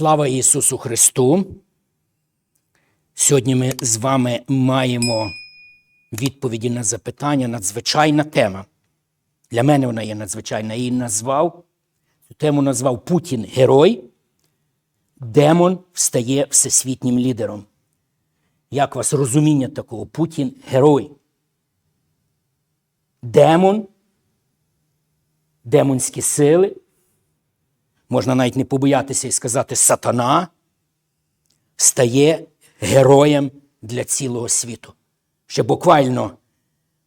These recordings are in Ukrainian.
Слава Ісусу Христу! Сьогодні ми з вами маємо відповіді на запитання. Надзвичайна тема. Для мене вона є надзвичайна. Її назвав, цю тему назвав Путін герой. Демон стає всесвітнім лідером. Як вас розуміння такого? Путін герой. Демон, демонські сили. Можна навіть не побоятися і сказати сатана стає героєм для цілого світу. Ще буквально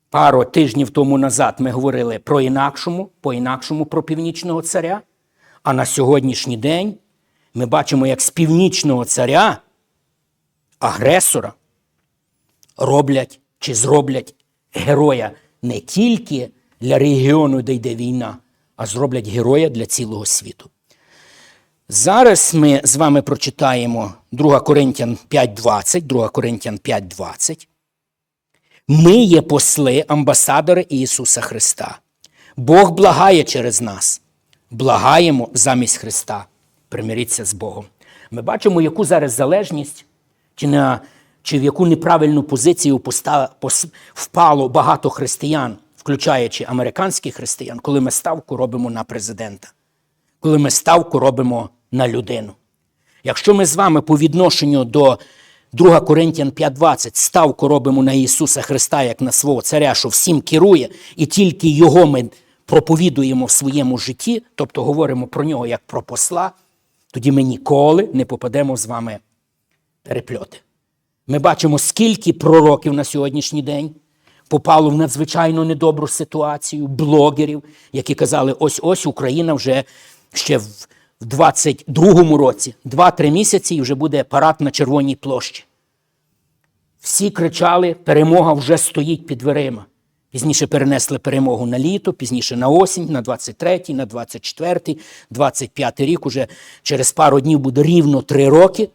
пару тижнів тому назад ми говорили про інакшому, по-інакшому про північного царя. А на сьогоднішній день ми бачимо, як з північного царя агресора роблять чи зроблять героя не тільки для регіону, де йде війна, а зроблять героя для цілого світу. Зараз ми з вами прочитаємо 2 Коринтян 5.20, 2 Коринтян 5.20. Ми є посли, амбасадори Ісуса Христа. Бог благає через нас. Благаємо замість Христа. Примиріться з Богом. Ми бачимо, яку зараз залежність, чи, на, чи в яку неправильну позицію поста, пос, впало багато християн, включаючи американських християн, коли ми ставку робимо на президента, коли ми ставку робимо на людину. Якщо ми з вами по відношенню до 2 Коринтян 5.20 ставку робимо на Ісуса Христа як на свого царя, що всім керує, і тільки Його ми проповідуємо в своєму житті, тобто говоримо про нього як про посла, тоді ми ніколи не попадемо з вами перепльоти. Ми бачимо, скільки пророків на сьогоднішній день попало в надзвичайно недобру ситуацію, блогерів, які казали, ось ось Україна вже ще в в 22-му році, 2-3 місяці, і вже буде парад на Червоній площі. Всі кричали, перемога вже стоїть під дверима. Пізніше перенесли перемогу на літо, пізніше на осінь, на 23-й, на 24-й, 25-й рік. Уже через пару днів буде рівно 3 роки.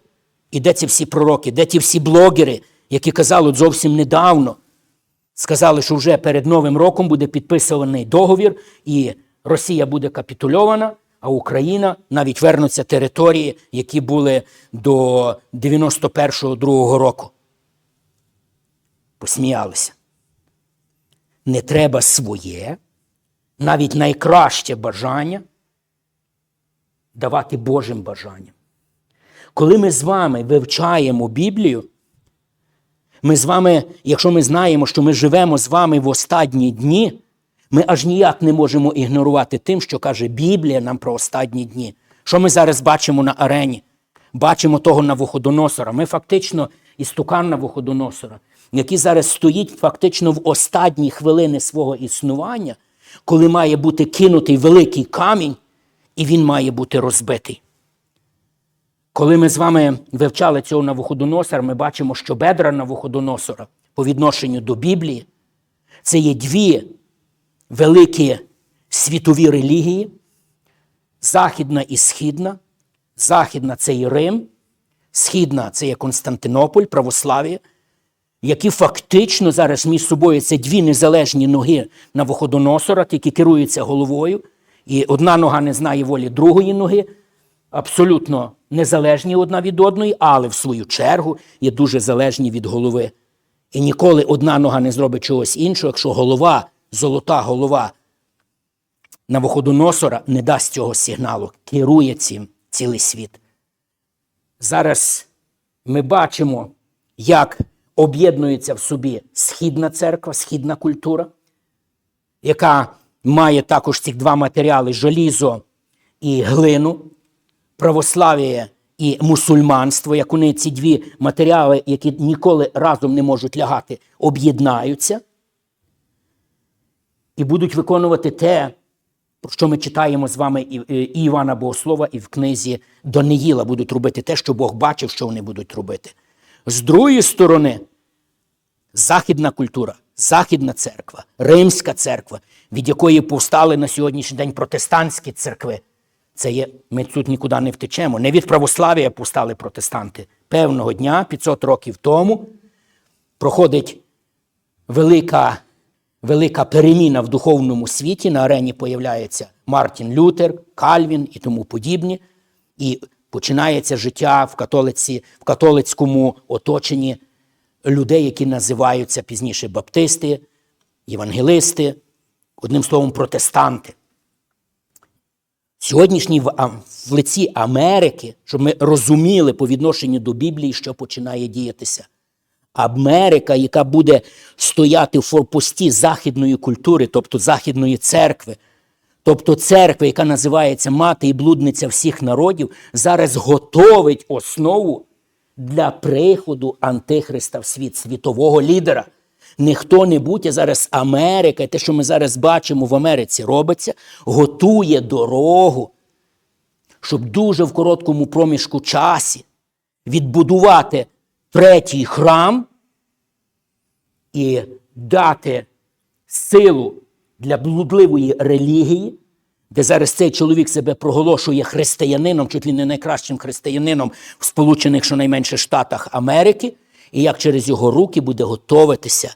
І де ці всі пророки, де ті всі блогери, які казали зовсім недавно, сказали, що вже перед Новим роком буде підписаний договір, і Росія буде капітульована а Україна навіть вернуться території, які були до 91-го року. Посміялися. Не треба своє, навіть найкраще бажання давати Божим бажанням. Коли ми з вами вивчаємо Біблію, ми з вами, якщо ми знаємо, що ми живемо з вами в останні дні, ми аж ніяк не можемо ігнорувати тим, що каже Біблія нам про останні дні. Що ми зараз бачимо на арені? Бачимо того Навуходоносора. Ми фактично істукан Навуходоносора, який зараз стоїть фактично в останні хвилини свого існування, коли має бути кинутий великий камінь, і він має бути розбитий. Коли ми з вами вивчали цього Навуходоносора, ми бачимо, що бедра Навуходоносора по відношенню до Біблії це є дві великі світові релігії, західна і східна. Західна це і Рим, східна це є Константинополь, православ'я, які фактично зараз між собою це дві незалежні ноги на Вуходоносора, які керуються головою, і одна нога не знає волі другої ноги, абсолютно незалежні одна від одної, але в свою чергу є дуже залежні від голови. І ніколи одна нога не зробить чогось іншого, якщо голова золота голова Навуходоносора не дасть цього сигналу, керує цим цілий світ. Зараз ми бачимо, як об'єднується в собі східна церква, східна культура, яка має також ці два матеріали желізо і глину, православ'я і мусульманство, як вони ці дві матеріали, які ніколи разом не можуть лягати, об'єднаються і будуть виконувати те, про що ми читаємо з вами і, і Івана Богослова, і в книзі Даниїла будуть робити те, що Бог бачив, що вони будуть робити. З другої сторони, західна культура, західна церква, римська церква, від якої повстали на сьогоднішній день протестантські церкви. Це є, ми тут нікуди не втечемо. Не від православ'я повстали протестанти. Певного дня, 500 років тому, проходить велика велика переміна в духовному світі. На арені появляється Мартін Лютер, Кальвін і тому подібні. І починається життя в, католиці, в католицькому оточенні людей, які називаються пізніше баптисти, євангелисти, одним словом, протестанти. Сьогоднішній в, в лиці Америки, щоб ми розуміли по відношенню до Біблії, що починає діятися. Америка, яка буде стояти в форпості західної культури, тобто західної церкви, тобто церкви, яка називається мати і блудниця всіх народів, зараз готовить основу для приходу Антихриста в світ, світового лідера. Ніхто Не хто-небудь, а зараз Америка, і те, що ми зараз бачимо в Америці, робиться, готує дорогу, щоб дуже в короткому проміжку часі відбудувати третій храм і дати силу для блудливої релігії, де зараз цей чоловік себе проголошує християнином, чуть ли не найкращим християнином в Сполучених щонайменше Штатах Америки, і як через його руки буде готовитися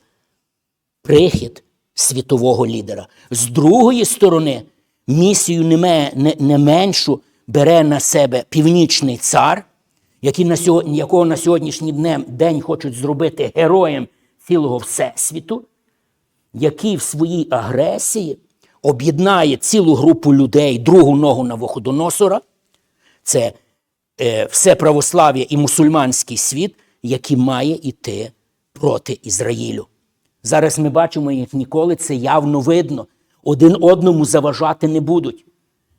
прихід світового лідера. З другої сторони, місію не меншу бере на себе північний цар, який на сьогодні, якого на сьогоднішній день хочуть зробити героєм цілого Всесвіту, який в своїй агресії об'єднає цілу групу людей, другу ногу Навуходоносора, це е, все православ'я і мусульманський світ, який має йти проти Ізраїлю. Зараз ми бачимо, як ніколи це явно видно. Один одному заважати не будуть.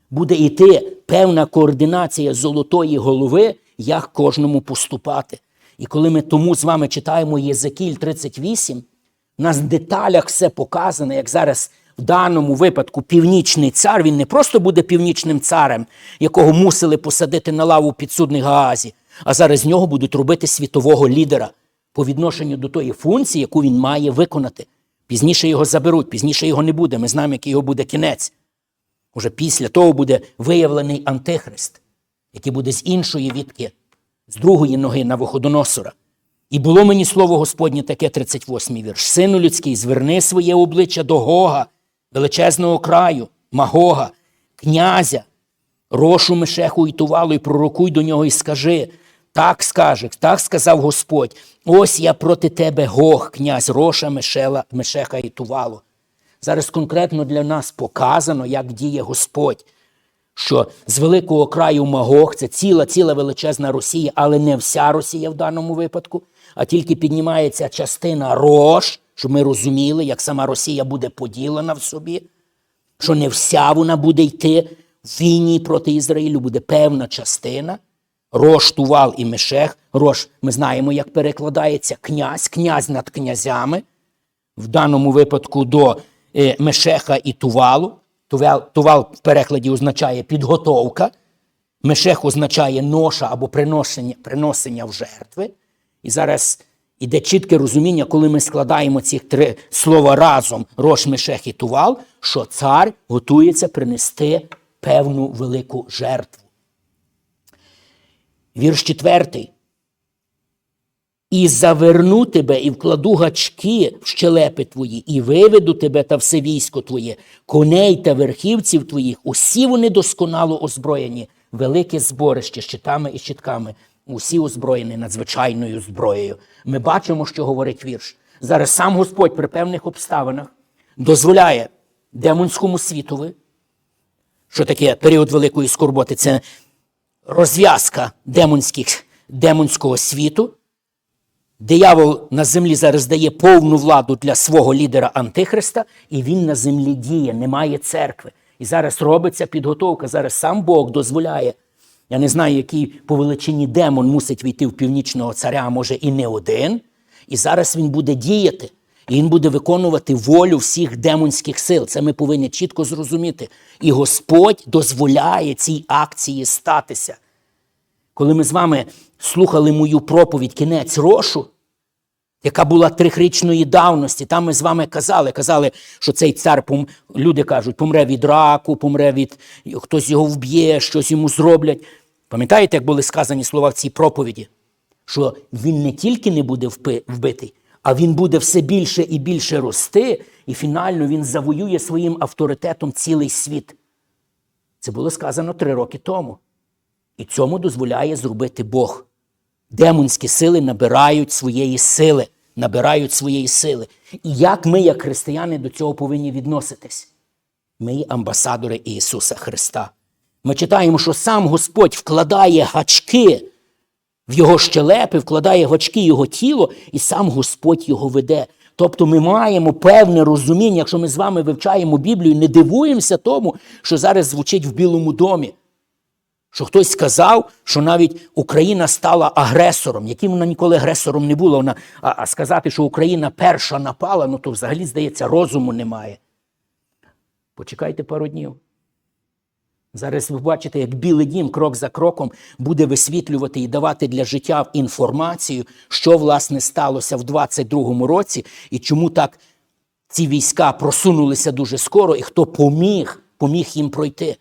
Буде йти певна координація золотої голови, як кожному поступати. І коли ми тому з вами читаємо Єзекіль 38, в нас в деталях все показано, як зараз в даному випадку північний цар, він не просто буде північним царем, якого мусили посадити на лаву підсудних Гаазі, а зараз з нього будуть робити світового лідера по відношенню до тої функції, яку він має виконати. Пізніше його заберуть, пізніше його не буде. Ми знаємо, який його буде кінець. Уже після того буде виявлений антихрист, який буде з іншої вітки, з другої ноги Навуходоносора. І було мені слово Господнє таке 38 вірш. Сину людський, зверни своє обличчя до Гога, величезного краю, Магога, князя, Рошу Мешеху і Тувалу, і пророкуй до нього і скажи. Так скаже, так сказав Господь. Ось я проти тебе Гог, князь Роша, Мешела, Мешеха і Тувалу. Зараз конкретно для нас показано, як діє Господь, що з великого краю Магог це ціла, ціла величезна Росія, але не вся Росія в даному випадку, а тільки піднімається частина Рош, щоб ми розуміли, як сама Росія буде поділена в собі, що не вся вона буде йти в війні проти Ізраїлю, буде певна частина. Рош, Тувал і Мешех. Рош, ми знаємо, як перекладається князь, князь над князями в даному випадку до е, Мешеха і Тувалу. Тувал, тувал в перекладі означає підготовка. Мешех означає ноша або приношення, приносення в жертви. І зараз іде чітке розуміння, коли ми складаємо ці три слова разом Рош, Мешех і Тувал, що цар готується принести певну велику жертву. Вірш четвертий. І заверну тебе, і вкладу гачки в щелепи твої, і виведу тебе та все військо твоє, коней та верхівців твоїх, усі вони досконало озброєні, велике зборище щитами і щитками, усі озброєні надзвичайною зброєю. Ми бачимо, що говорить вірш. Зараз сам Господь при певних обставинах дозволяє демонському світові, що таке період великої скорботи, це розв'язка демонських, демонського світу. Диявол на землі зараз дає повну владу для свого лідера Антихриста, і він на землі діє, немає церкви. І зараз робиться підготовка. Зараз сам Бог дозволяє. Я не знаю, який по величині демон мусить війти в північного царя, а може і не один. І зараз він буде діяти. І він буде виконувати волю всіх демонських сил. Це ми повинні чітко зрозуміти. І Господь дозволяє цій акції статися. Коли ми з вами слухали мою проповідь кінець рошу, яка була трьохрічної давності, там ми з вами казали, казали, що цей цар, люди кажуть, помре від раку, помре від хтось його вб'є, щось йому зроблять. Пам'ятаєте, як були сказані слова в цій проповіді? Що він не тільки не буде вбитий, а він буде все більше і більше рости, і фінально він завоює своїм авторитетом цілий світ. Це було сказано три роки тому. І цьому дозволяє зробити Бог. Демонські сили набирають своєї сили, набирають своєї сили. І як ми, як християни, до цього повинні відноситись? Ми амбасадори Ісуса Христа. Ми читаємо, що сам Господь вкладає гачки в його щелепи, вкладає гачки його тіло, і сам Господь його веде. Тобто ми маємо певне розуміння, якщо ми з вами вивчаємо Біблію, не дивуємося тому, що зараз звучить в Білому домі. Що хтось сказав, що навіть Україна стала агресором, яким вона ніколи агресором не була. Вона, а, а сказати, що Україна перша напала, ну то взагалі, здається, розуму немає. Почекайте пару днів. Зараз ви бачите, як Білий дім крок за кроком буде висвітлювати і давати для життя інформацію, що власне сталося в 22-му році і чому так ці війська просунулися дуже скоро, і хто поміг, поміг їм пройти.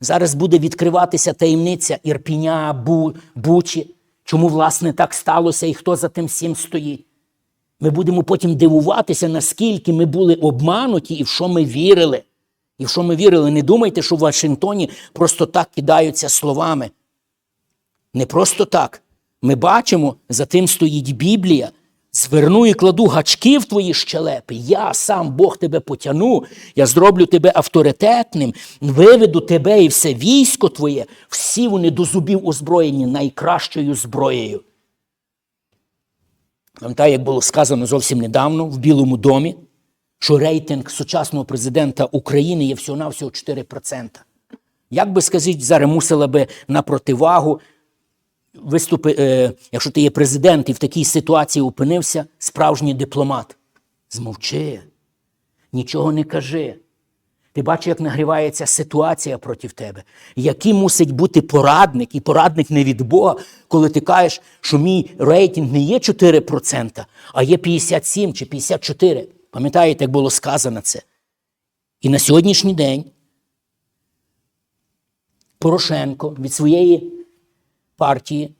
Зараз буде відкриватися таємниця Ірпіня, Бу, Бучі, чому власне так сталося і хто за тим всім стоїть. Ми будемо потім дивуватися, наскільки ми були обмануті і в що ми вірили. І в що ми вірили, не думайте, що в Вашингтоні просто так кидаються словами. Не просто так. Ми бачимо, за тим стоїть Біблія. Зверну і кладу гачки в твої щелепи. Я сам Бог тебе потяну, я зроблю тебе авторитетним, виведу тебе і все військо твоє, всі вони до зубів озброєні найкращою зброєю. Пам'ятаю, як було сказано зовсім недавно в Білому домі, що рейтинг сучасного президента України є всього-навсього 4%. Як би скажіть, зараз мусила би на противагу виступи, е, якщо ти є президент і в такій ситуації опинився, справжній дипломат. Змовчи, нічого не кажи. Ти бачиш, як нагрівається ситуація проти тебе. Який мусить бути порадник, і порадник не від Бога, коли ти кажеш, що мій рейтинг не є 4%, а є 57 чи 54. Пам'ятаєте, як було сказано це? І на сьогоднішній день Порошенко від своєї партії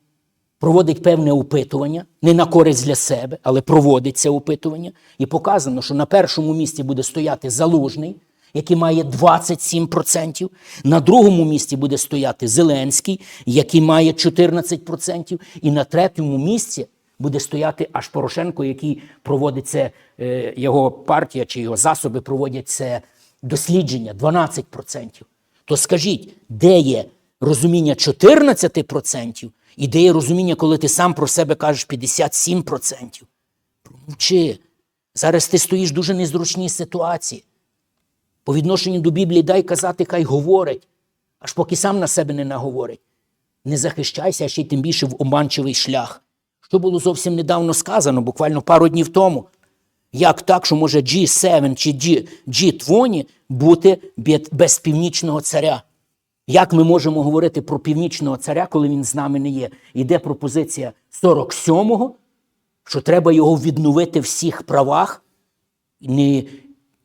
проводить певне опитування, не на користь для себе, але проводить це опитування. І показано, що на першому місці буде стояти Залужний, який має 27%. На другому місці буде стояти Зеленський, який має 14%. І на третьому місці буде стояти аж Порошенко, який проводить це, е, його партія чи його засоби проводять це дослідження 12%. То скажіть, де є розуміння 14% і розуміння, коли ти сам про себе кажеш 57%? Промовчи. Зараз ти стоїш в дуже незручній ситуації. По відношенню до Біблії дай казати, хай говорить, аж поки сам на себе не наговорить. Не захищайся, а ще й тим більше в обманчивий шлях. Що було зовсім недавно сказано, буквально пару днів тому. Як так, що може G7 чи G, G20 бути без північного царя? Як ми можемо говорити про північного царя, коли він з нами не є? Іде пропозиція 47-го, що треба його відновити в всіх правах, не,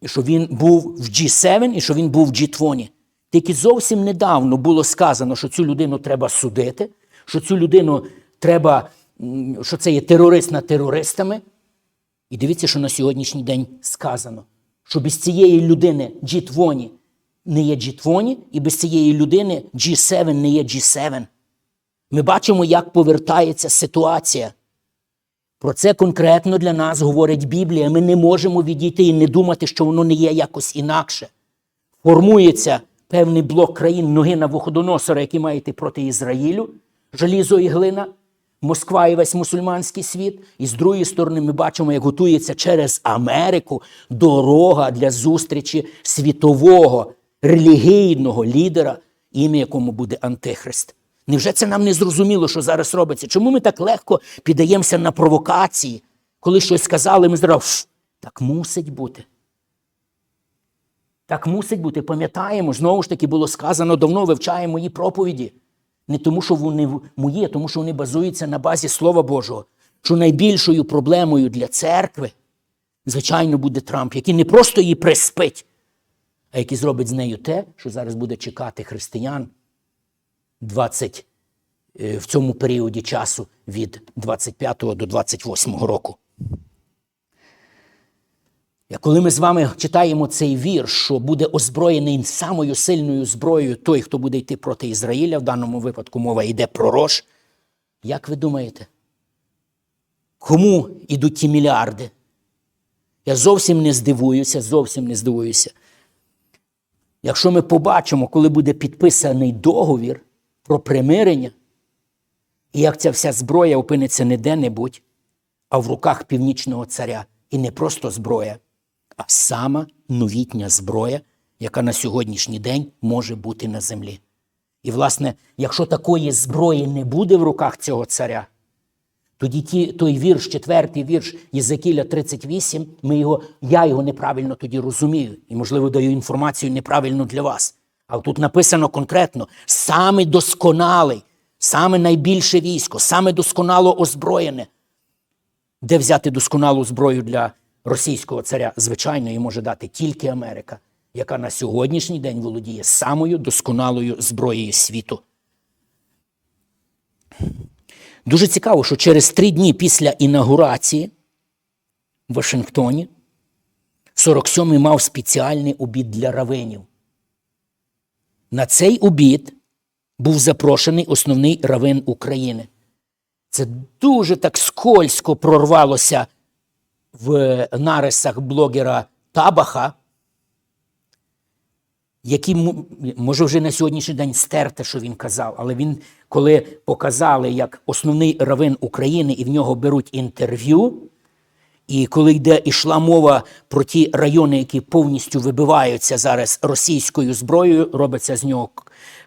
що він був в G7 і що він був в G20. Тільки зовсім недавно було сказано, що цю людину треба судити, що цю людину треба, що це є терорист над терористами. І дивіться, що на сьогоднішній день сказано, що без цієї людини G20 не є G20, і без цієї людини G7 не є G7. Ми бачимо, як повертається ситуація. Про це конкретно для нас говорить Біблія. Ми не можемо відійти і не думати, що воно не є якось інакше. Формується певний блок країн ноги на Вуходоносора, які має йти проти Ізраїлю, желізо і глина. Москва і весь мусульманський світ, і з другої сторони, ми бачимо, як готується через Америку дорога для зустрічі світового релігійного лідера, ім'я якому буде Антихрист. Невже це нам не зрозуміло, що зараз робиться? Чому ми так легко піддаємося на провокації? Коли щось сказали, ми зразу так мусить бути. Так мусить бути. Пам'ятаємо, знову ж таки було сказано, давно вивчаємо мої проповіді. Не тому, що вони мої, а тому, що вони базуються на базі Слова Божого. Що найбільшою проблемою для церкви, звичайно, буде Трамп, який не просто її приспить, а який зробить з нею те, що зараз буде чекати християн 20, в цьому періоді часу від 25 до 28 року. Коли ми з вами читаємо цей вірш, що буде озброєний самою сильною зброєю той, хто буде йти проти Ізраїля, в даному випадку мова йде про рож, як ви думаєте? Кому йдуть ті мільярди? Я зовсім не здивуюся, зовсім не здивуюся. Якщо ми побачимо, коли буде підписаний договір про примирення, і як ця вся зброя опиниться не де-небудь, а в руках північного царя. І не просто зброя, а сама новітня зброя, яка на сьогоднішній день може бути на землі. І, власне, якщо такої зброї не буде в руках цього царя, тоді ті, той вірш, четвертий вірш Єзекіля 38, ми його, я його неправильно тоді розумію. І, можливо, даю інформацію неправильно для вас. Але тут написано конкретно: саме досконалий, саме найбільше військо, саме досконало озброєне. Де взяти досконалу зброю для російського царя? Звичайно, її може дати тільки Америка, яка на сьогоднішній день володіє самою досконалою зброєю світу. Дуже цікаво, що через три дні після інаугурації в Вашингтоні 47-й мав спеціальний обід для равенів. На цей обід був запрошений основний равен України. Це дуже так скользко прорвалося в нарисах блогера Табаха, який, може, вже на сьогоднішній день стерте, що він казав, але він, коли показали як основний равин України і в нього беруть інтерв'ю, і коли йде ішла мова про ті райони, які повністю вибиваються зараз російською зброєю, робиться з нього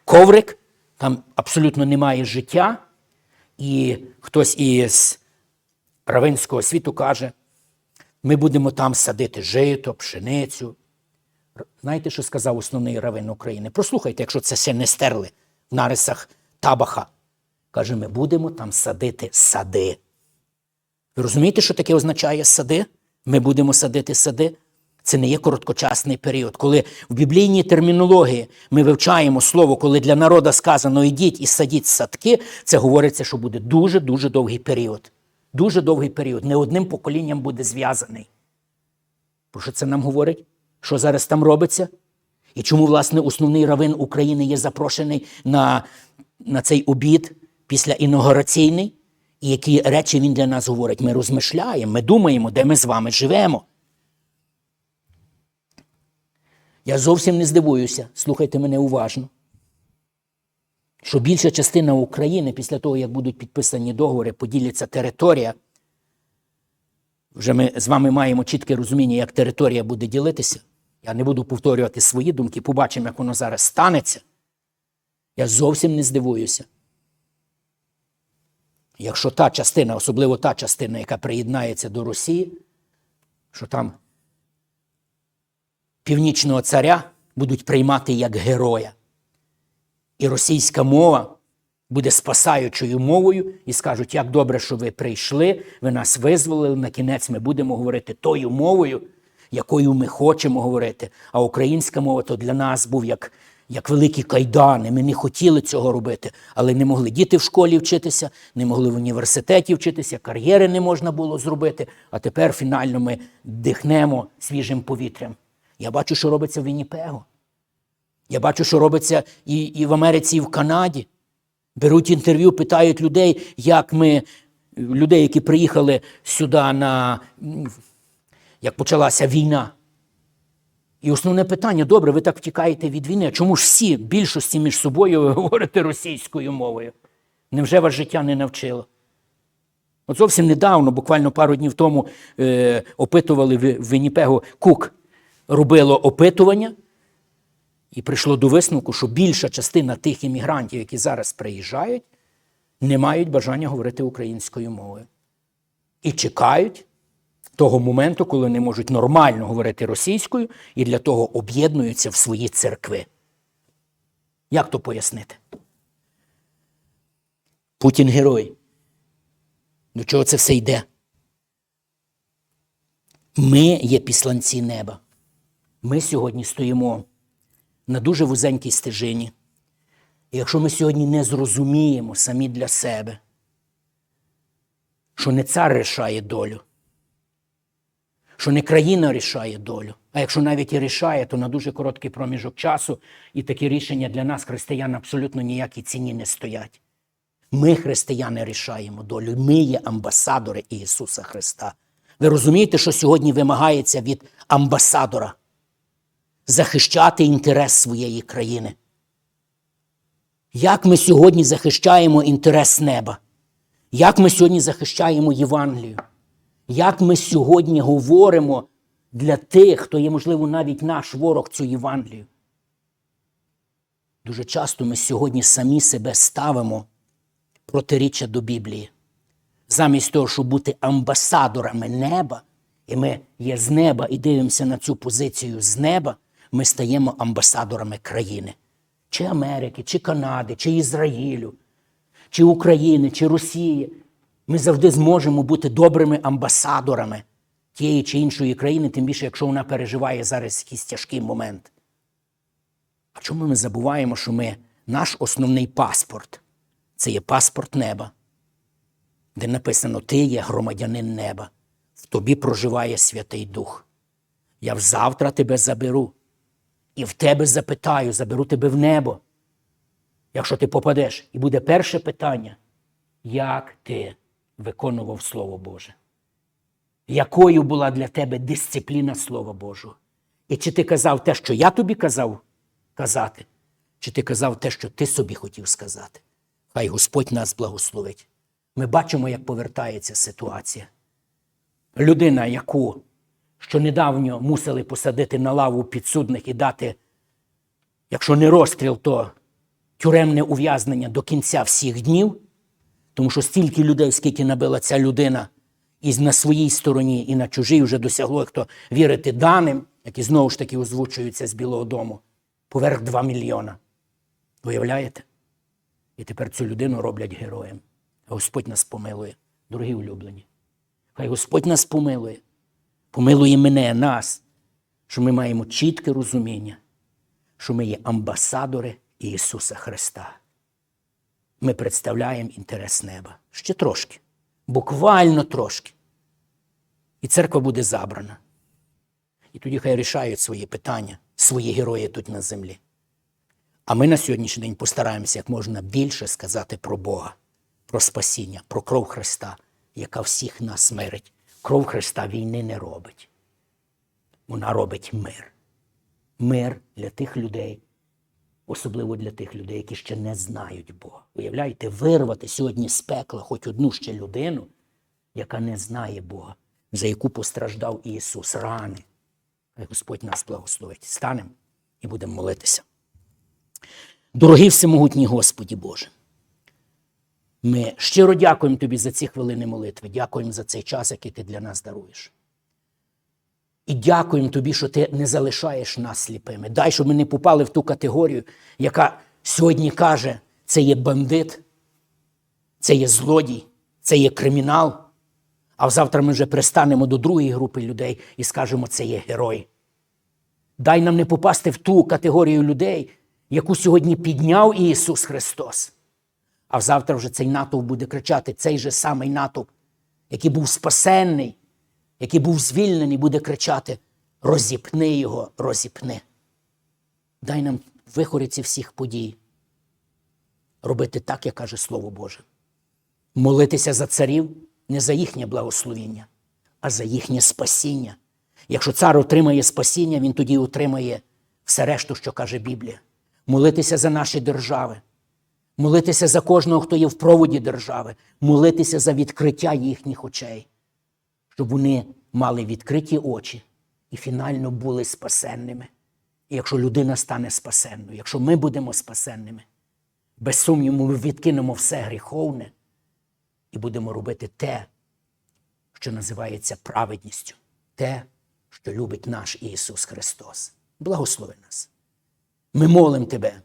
коврик, там абсолютно немає життя, і хтось із равинського світу каже, ми будемо там садити жито, пшеницю. Знаєте, що сказав основний равин України? Прослухайте, якщо це ще не стерли в нарисах табаха. Каже, ми будемо там садити сади. Ви розумієте, що таке означає сади? Ми будемо садити сади. Це не є короткочасний період. Коли в біблійній термінології ми вивчаємо слово, коли для народа сказано ідіть і садіть садки, це говориться, що буде дуже-дуже довгий період. Дуже довгий період. Не одним поколінням буде зв'язаний. Про що це нам говорить? Що зараз там робиться? І чому, власне, основний равин України є запрошений на, на цей обід після інаугураційний? І які речі він для нас говорить? Ми розмишляємо, ми думаємо, де ми з вами живемо. Я зовсім не здивуюся, слухайте мене уважно, що більша частина України після того, як будуть підписані договори, поділяться територія. Вже ми з вами маємо чітке розуміння, як територія буде ділитися. Я не буду повторювати свої думки, побачимо, як воно зараз станеться. Я зовсім не здивуюся. Якщо та частина, особливо та частина, яка приєднається до Росії, що там північного царя будуть приймати як героя. І російська мова буде спасаючою мовою і скажуть, як добре, що ви прийшли, ви нас визволили, на кінець ми будемо говорити тою мовою, якою ми хочемо говорити. А українська мова то для нас був як, як великі кайдани. Ми не хотіли цього робити, але не могли діти в школі вчитися, не могли в університеті вчитися, кар'єри не можна було зробити. А тепер фінально ми дихнемо свіжим повітрям. Я бачу, що робиться в Вінніпего. Я бачу, що робиться і, і в Америці, і в Канаді. Беруть інтерв'ю, питають людей, як ми, людей, які приїхали сюди на як почалася війна. І основне питання: добре, ви так втікаєте від війни. Чому ж всі більшості між собою ви говорите російською мовою? Невже вас життя не навчило? От зовсім недавно, буквально пару днів тому, е, опитували в, в Вінніпегу Кук робило опитування, і прийшло до висновку, що більша частина тих іммігрантів, які зараз приїжджають, не мають бажання говорити українською мовою. І чекають того моменту, коли не можуть нормально говорити російською, і для того об'єднуються в свої церкви. Як то пояснити? Путін герой. До чого це все йде? Ми є післанці неба. Ми сьогодні стоїмо на дуже вузенькій стежині. І якщо ми сьогодні не зрозуміємо самі для себе, що не цар рішає долю, що не країна рішає долю, а якщо навіть і рішає, то на дуже короткий проміжок часу, і такі рішення для нас, християн, абсолютно ніякій ціні не стоять. Ми, християни, рішаємо долю. Ми є амбасадори Ісуса Христа. Ви розумієте, що сьогодні вимагається від амбасадора захищати інтерес своєї країни? Як ми сьогодні захищаємо інтерес неба? Як ми сьогодні захищаємо Євангелію? Як ми сьогодні говоримо для тих, хто є, можливо, навіть наш ворог цю Євангелію? Дуже часто ми сьогодні самі себе ставимо протиріччя до Біблії. Замість того, щоб бути амбасадорами неба, і ми є з неба і дивимося на цю позицію з неба, ми стаємо амбасадорами країни. Чи Америки, чи Канади, чи Ізраїлю, чи України, чи Росії. Ми завжди зможемо бути добрими амбасадорами тієї чи іншої країни, тим більше, якщо вона переживає зараз якийсь тяжкий момент. А чому ми забуваємо, що ми, наш основний паспорт це є паспорт неба, де написано: Ти є громадянин неба, в тобі проживає Святий Дух. Я завтра тебе заберу і в тебе запитаю, заберу тебе в небо. Якщо ти попадеш, і буде перше питання, як ти виконував Слово Боже? Якою була для тебе дисципліна Слова Божого? І чи ти казав те, що я тобі казав казати, чи ти казав те, що ти собі хотів сказати? Хай Господь нас благословить. Ми бачимо, як повертається ситуація. Людина, яку що недавно мусили посадити на лаву підсудних і дати, якщо не розстріл, то тюремне ув'язнення до кінця всіх днів, тому що стільки людей, скільки набила ця людина, і на своїй стороні, і на чужій вже досягло, хто вірити даним, які знову ж таки озвучуються з Білого Дому, поверх 2 мільйона. Уявляєте? І тепер цю людину роблять героєм. Господь нас помилує, дорогі улюблені. Хай Господь нас помилує, помилує мене, нас, що ми маємо чітке розуміння, що ми є амбасадори Ісуса Христа. Ми представляємо інтерес неба. Ще трошки, буквально трошки. І церква буде забрана. І тоді хай рішають свої питання, свої герої тут на землі. А ми на сьогоднішній день постараємося як можна більше сказати про Бога, про спасіння, про кров Христа, яка всіх нас мирить. Кров Христа війни не робить. Вона робить мир. Мир для тих людей, особливо для тих людей, які ще не знають Бога. Уявляєте, вирвати сьогодні з пекла хоч одну ще людину, яка не знає Бога, за яку постраждав Ісус, рани. Хай Господь нас благословить. Станемо і будемо молитися. Дорогий всемогутній Господі Боже, ми щиро дякуємо Тобі за ці хвилини молитви, дякуємо за цей час, який ти для нас даруєш. І дякуємо Тобі, що ти не залишаєш нас сліпими. Дай, щоб ми не попали в ту категорію, яка сьогодні каже, це є бандит, це є злодій, це є кримінал. А завтра ми вже пристанемо до другої групи людей і скажемо, це є герой. Дай нам не попасти в ту категорію людей, яку сьогодні підняв Ісус Христос. А завтра вже цей натовп буде кричати, цей же самий натовп, який був спасенний, який був звільнений, буде кричати: розіпни його, розіпни. Дай нам в всіх подій робити так, як каже Слово Боже. Молитися за царів не за їхнє благословіння, а за їхнє спасіння. Якщо цар отримає спасіння, він тоді отримає все решту, що каже Біблія. Молитися за наші держави, молитися за кожного, хто є в проводі держави, молитися за відкриття їхніх очей, щоб вони мали відкриті очі і фінально були спасенними. І якщо людина стане спасенною, якщо ми будемо спасенними, без сумніву, ми відкинемо все гріховне і будемо робити те, що називається праведністю, те, що любить наш Ісус Христос. Благослови нас. Ми молимо Тебе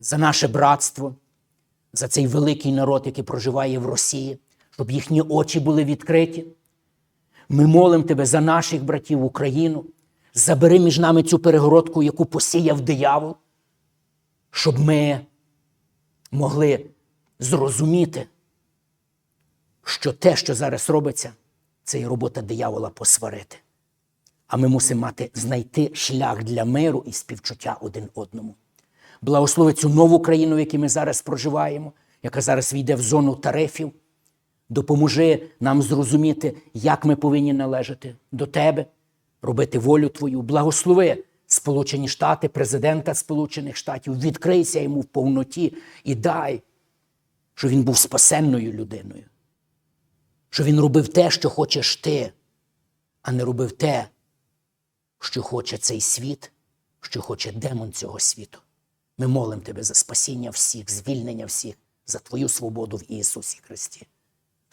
за наше братство, за цей великий народ, який проживає в Росії, щоб їхні очі були відкриті. Ми молимо Тебе за наших братів Україну. Забери між нами цю перегородку, яку посіяв диявол, щоб ми могли зрозуміти, що те, що зараз робиться, це є робота диявола посварити. А ми мусимо мати знайти шлях для миру і співчуття один одному. Благослови цю нову країну, в якій ми зараз проживаємо, яка зараз війде в зону тарифів. Допоможи нам зрозуміти, як ми повинні належати до тебе, робити волю Твою. Благослови Сполучені Штати, президента Сполучених Штатів, відкрийся йому в повноті і дай, що він був спасенною людиною, що він робив те, що хочеш ти, а не робив те, що хоче цей світ, що хоче демон цього світу. Ми молимо Тебе за спасіння всіх, звільнення всіх, за Твою свободу в Ісусі Христі.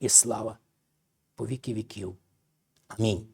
і слава по віки віків. Амінь.